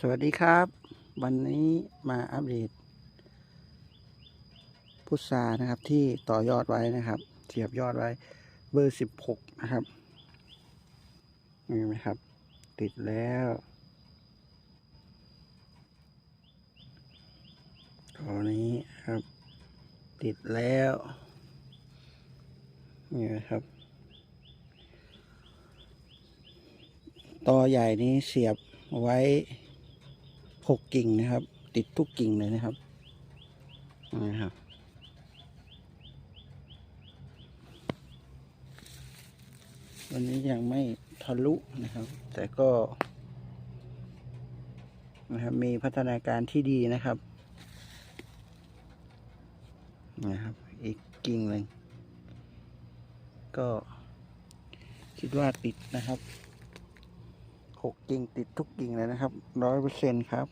สวัสดีครับ วันนี้มาอัปเดตพุทรานะครับที่ต่อยอดไว้นะครับ เสียบยอดไว้ เบอร์สิบหกนะครับเห็นไหมครับ ติดแล้วตัวนี้ครับ ติดแล้วนี่นะครับ ต่อใหญ่นี้เสียบไว้ หกกิ่งนะครับ ติดทุกกิ่งเลยนะครับนะครับวันนี้ยังไม่ทะลุนะครับ แต่ก็นะครับมีพัฒนาการที่ดีนะครับนะครับ อีกกิ่งหนึ่งก็คิดว่าติดนะครับ หกกิ่งติดทุกกิ่งเลยนะครับร้อยเปอร์เซ็นต์ครับ